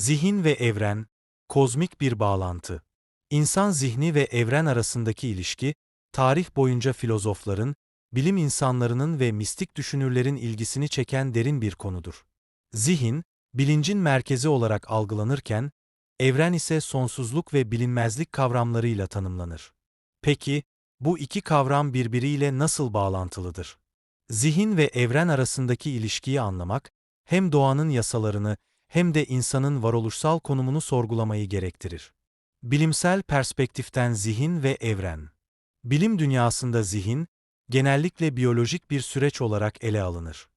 Zihin ve evren, kozmik bir bağlantı. İnsan zihni ve evren arasındaki ilişki, tarih boyunca filozofların, bilim insanlarının ve mistik düşünürlerin ilgisini çeken derin bir konudur. Zihin, bilincin merkezi olarak algılanırken, evren ise sonsuzluk ve bilinmezlik kavramlarıyla tanımlanır. Peki, bu iki kavram birbiriyle nasıl bağlantılıdır? Zihin ve evren arasındaki ilişkiyi anlamak, hem doğanın yasalarını hem de insanın varoluşsal konumunu sorgulamayı gerektirir. Bilimsel perspektiften zihin ve evren. Bilim dünyasında zihin, genellikle biyolojik bir süreç olarak ele alınır.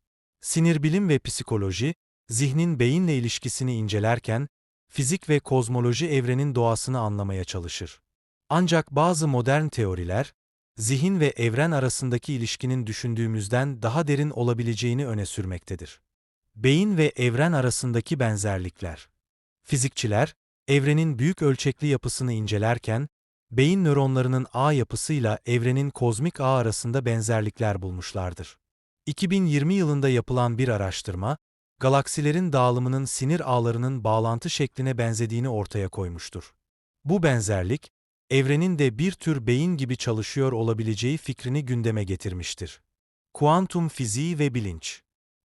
Sinirbilim ve psikoloji, zihnin beyinle ilişkisini incelerken, fizik ve kozmoloji evrenin doğasını anlamaya çalışır. Ancak bazı modern teoriler, zihin ve evren arasındaki ilişkinin düşündüğümüzden daha derin olabileceğini öne sürmektedir. Beyin ve evren arasındaki benzerlikler. Fizikçiler, evrenin büyük ölçekli yapısını incelerken, beyin nöronlarının ağ yapısıyla evrenin kozmik ağ arasında benzerlikler bulmuşlardır. 2020 yılında yapılan bir araştırma, galaksilerin dağılımının sinir ağlarının bağlantı şekline benzediğini ortaya koymuştur. Bu benzerlik, evrenin de bir tür beyin gibi çalışıyor olabileceği fikrini gündeme getirmiştir. Kuantum fiziği ve bilinç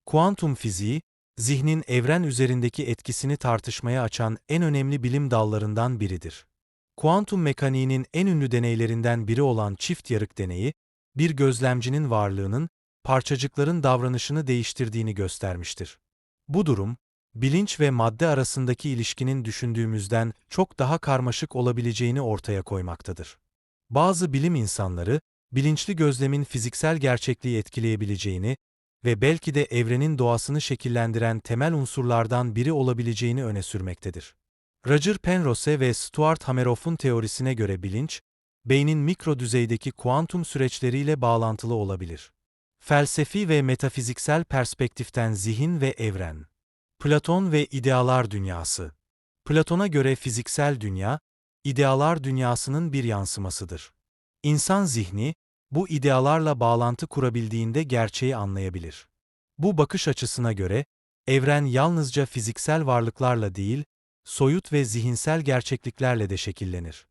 Kuantum fiziği, zihnin evren üzerindeki etkisini tartışmaya açan en önemli bilim dallarından biridir. Kuantum mekaniğinin en ünlü deneylerinden biri olan çift yarık deneyi, bir gözlemcinin varlığının parçacıkların davranışını değiştirdiğini göstermiştir. Bu durum, bilinç ve madde arasındaki ilişkinin düşündüğümüzden çok daha karmaşık olabileceğini ortaya koymaktadır. Bazı bilim insanları, bilinçli gözlemin fiziksel gerçekliği etkileyebileceğini ve belki de evrenin doğasını şekillendiren temel unsurlardan biri olabileceğini öne sürmektedir. Roger Penrose ve Stuart Hameroff'un teorisine göre bilinç, beynin mikro düzeydeki kuantum süreçleriyle bağlantılı olabilir. Felsefi ve metafiziksel perspektiften zihin ve evren. Platon ve idealar dünyası. Platon'a göre fiziksel dünya, idealar dünyasının bir yansımasıdır. İnsan zihni, bu idealarla bağlantı kurabildiğinde gerçeği anlayabilir. Bu bakış açısına göre, evren yalnızca fiziksel varlıklarla değil, soyut ve zihinsel gerçekliklerle de şekillenir.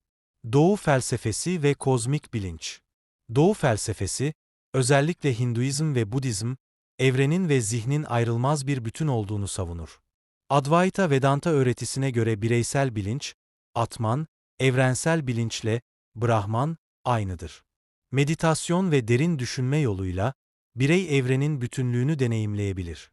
Doğu felsefesi ve kozmik bilinç. Doğu felsefesi, özellikle Hinduizm ve Budizm, evrenin ve zihnin ayrılmaz bir bütün olduğunu savunur. Advaita Vedanta öğretisine göre bireysel bilinç, Atman, evrensel bilinçle, Brahman, aynıdır. Meditasyon ve derin düşünme yoluyla, birey evrenin bütünlüğünü deneyimleyebilir.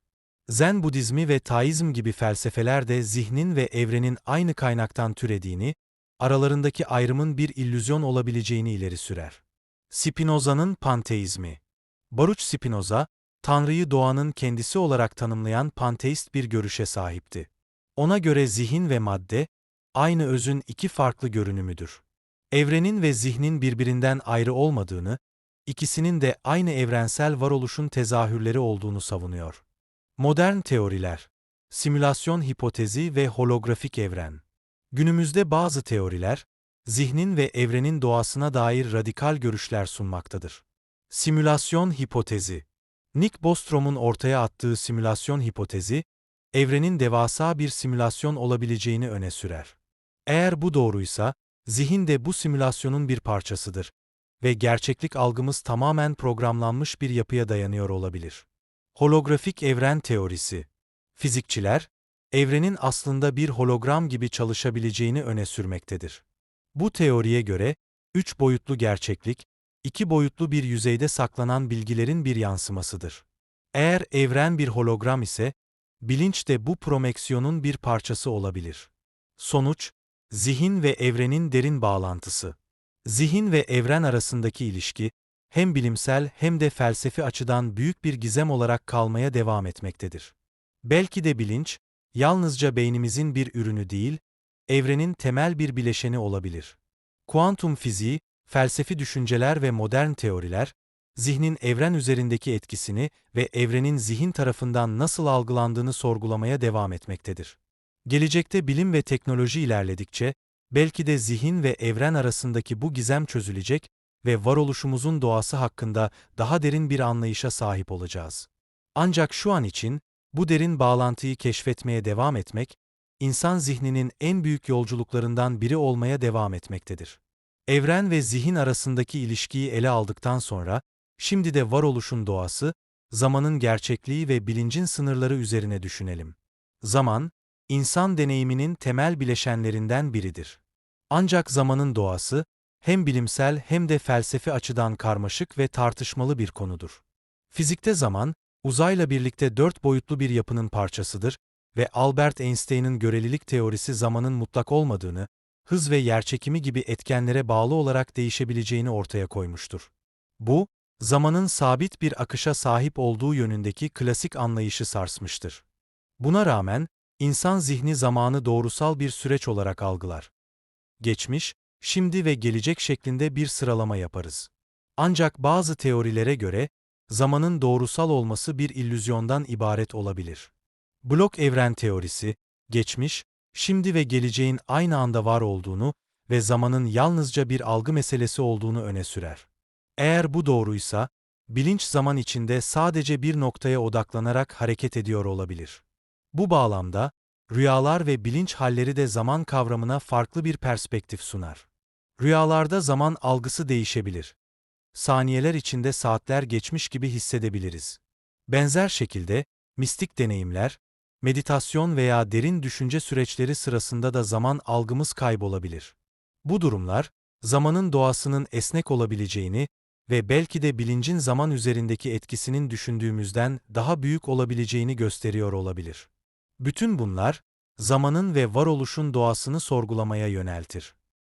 Zen Budizmi ve Taizm gibi felsefeler de zihnin ve evrenin aynı kaynaktan türediğini, aralarındaki ayrımın bir illüzyon olabileceğini ileri sürer. Spinoza'nın panteizmi Baruch Spinoza, Tanrı'yı doğanın kendisi olarak tanımlayan panteist bir görüşe sahipti. Ona göre zihin ve madde, aynı özün iki farklı görünümüdür. Evrenin ve zihnin birbirinden ayrı olmadığını, ikisinin de aynı evrensel varoluşun tezahürleri olduğunu savunuyor. Modern teoriler, simülasyon hipotezi ve holografik evren. Günümüzde bazı teoriler, zihnin ve evrenin doğasına dair radikal görüşler sunmaktadır. Simülasyon hipotezi Nick Bostrom'un ortaya attığı simülasyon hipotezi, evrenin devasa bir simülasyon olabileceğini öne sürer. Eğer bu doğruysa, zihin de bu simülasyonun bir parçasıdır ve gerçeklik algımız tamamen programlanmış bir yapıya dayanıyor olabilir. Holografik evren teorisi Fizikçiler, evrenin aslında bir hologram gibi çalışabileceğini öne sürmektedir. Bu teoriye göre, üç boyutlu gerçeklik, iki boyutlu bir yüzeyde saklanan bilgilerin bir yansımasıdır. Eğer evren bir hologram ise, bilinç de bu promeksiyonun bir parçası olabilir. Sonuç, zihin ve evrenin derin bağlantısı. Zihin ve evren arasındaki ilişki, hem bilimsel hem de felsefi açıdan büyük bir gizem olarak kalmaya devam etmektedir. Belki de bilinç, yalnızca beynimizin bir ürünü değil, evrenin temel bir bileşeni olabilir. Kuantum fiziği, felsefi düşünceler ve modern teoriler, zihnin evren üzerindeki etkisini ve evrenin zihin tarafından nasıl algılandığını sorgulamaya devam etmektedir. Gelecekte bilim ve teknoloji ilerledikçe, belki de zihin ve evren arasındaki bu gizem çözülecek ve varoluşumuzun doğası hakkında daha derin bir anlayışa sahip olacağız. Ancak şu an için, bu derin bağlantıyı keşfetmeye devam etmek insan zihninin en büyük yolculuklarından biri olmaya devam etmektedir. Evren ve zihin arasındaki ilişkiyi ele aldıktan sonra, şimdi de varoluşun doğası, zamanın gerçekliği ve bilincin sınırları üzerine düşünelim. Zaman, insan deneyiminin temel bileşenlerinden biridir. Ancak zamanın doğası, hem bilimsel hem de felsefi açıdan karmaşık ve tartışmalı bir konudur. Fizikte zaman, uzayla birlikte dört boyutlu bir yapının parçasıdır ve Albert Einstein'ın görelilik teorisi zamanın mutlak olmadığını, hız ve yerçekimi gibi etkenlere bağlı olarak değişebileceğini ortaya koymuştur. Bu, zamanın sabit bir akışa sahip olduğu yönündeki klasik anlayışı sarsmıştır. Buna rağmen, insan zihni zamanı doğrusal bir süreç olarak algılar. Geçmiş, şimdi ve gelecek şeklinde bir sıralama yaparız. Ancak bazı teorilere göre, zamanın doğrusal olması bir illüzyondan ibaret olabilir. Blok evren teorisi, geçmiş, şimdi ve geleceğin aynı anda var olduğunu ve zamanın yalnızca bir algı meselesi olduğunu öne sürer. Eğer bu doğruysa, bilinç zaman içinde sadece bir noktaya odaklanarak hareket ediyor olabilir. Bu bağlamda, rüyalar ve bilinç halleri de zaman kavramına farklı bir perspektif sunar. Rüyalarda zaman algısı değişebilir. Saniyeler içinde saatler geçmiş gibi hissedebiliriz. Benzer şekilde, mistik deneyimler, meditasyon veya derin düşünce süreçleri sırasında da zaman algımız kaybolabilir. Bu durumlar, zamanın doğasının esnek olabileceğini ve belki de bilincin zaman üzerindeki etkisinin düşündüğümüzden daha büyük olabileceğini gösteriyor olabilir. Bütün bunlar, zamanın ve varoluşun doğasını sorgulamaya yöneltir.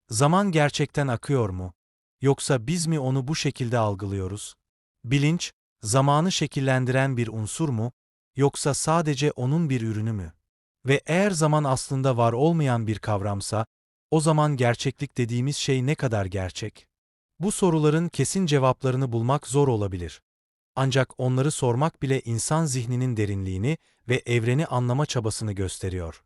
Zaman gerçekten akıyor mu? Yoksa biz mi onu bu şekilde algılıyoruz? Bilinç, zamanı şekillendiren bir unsur mu, yoksa sadece onun bir ürünü mü? Ve eğer zaman aslında var olmayan bir kavramsa, o zaman gerçeklik dediğimiz şey ne kadar gerçek? Bu soruların kesin cevaplarını bulmak zor olabilir. Ancak onları sormak bile insan zihninin derinliğini ve evreni anlama çabasını gösteriyor.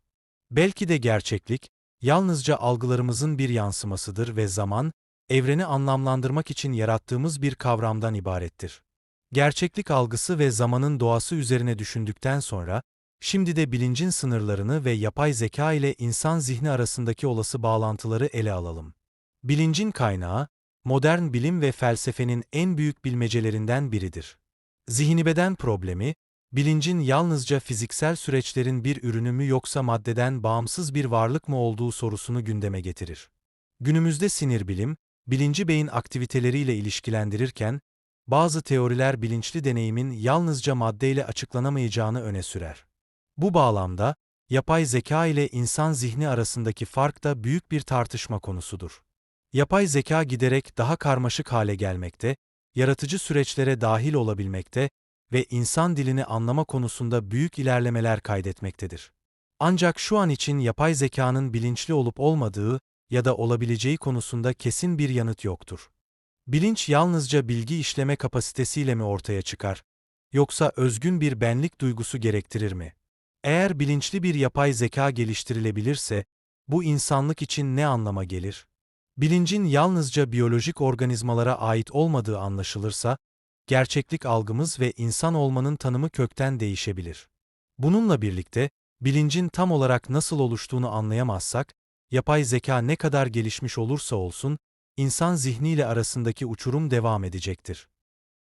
Belki de gerçeklik, yalnızca algılarımızın bir yansımasıdır ve zaman, evreni anlamlandırmak için yarattığımız bir kavramdan ibarettir. Gerçeklik algısı ve zamanın doğası üzerine düşündükten sonra, şimdi de bilincin sınırlarını ve yapay zeka ile insan zihni arasındaki olası bağlantıları ele alalım. Bilincin kaynağı, modern bilim ve felsefenin en büyük bilmecelerinden biridir. Zihni beden problemi, bilincin yalnızca fiziksel süreçlerin bir ürünü mü yoksa maddeden bağımsız bir varlık mı olduğu sorusunu gündeme getirir. Günümüzde sinir bilim, bilinci beyin aktiviteleriyle ilişkilendirirken, bazı teoriler bilinçli deneyimin yalnızca maddeyle açıklanamayacağını öne sürer. Bu bağlamda, yapay zeka ile insan zihni arasındaki fark da büyük bir tartışma konusudur. Yapay zeka giderek daha karmaşık hale gelmekte, yaratıcı süreçlere dahil olabilmekte ve insan dilini anlama konusunda büyük ilerlemeler kaydetmektedir. Ancak şu an için yapay zekanın bilinçli olup olmadığı ya da olabileceği konusunda kesin bir yanıt yoktur. Bilinç yalnızca bilgi işleme kapasitesiyle mi ortaya çıkar, yoksa özgün bir benlik duygusu gerektirir mi? Eğer bilinçli bir yapay zeka geliştirilebilirse, bu insanlık için ne anlama gelir? Bilincin yalnızca biyolojik organizmalara ait olmadığı anlaşılırsa, gerçeklik algımız ve insan olmanın tanımı kökten değişebilir. Bununla birlikte, bilincin tam olarak nasıl oluştuğunu anlayamazsak, yapay zeka ne kadar gelişmiş olursa olsun, insan zihniyle arasındaki uçurum devam edecektir.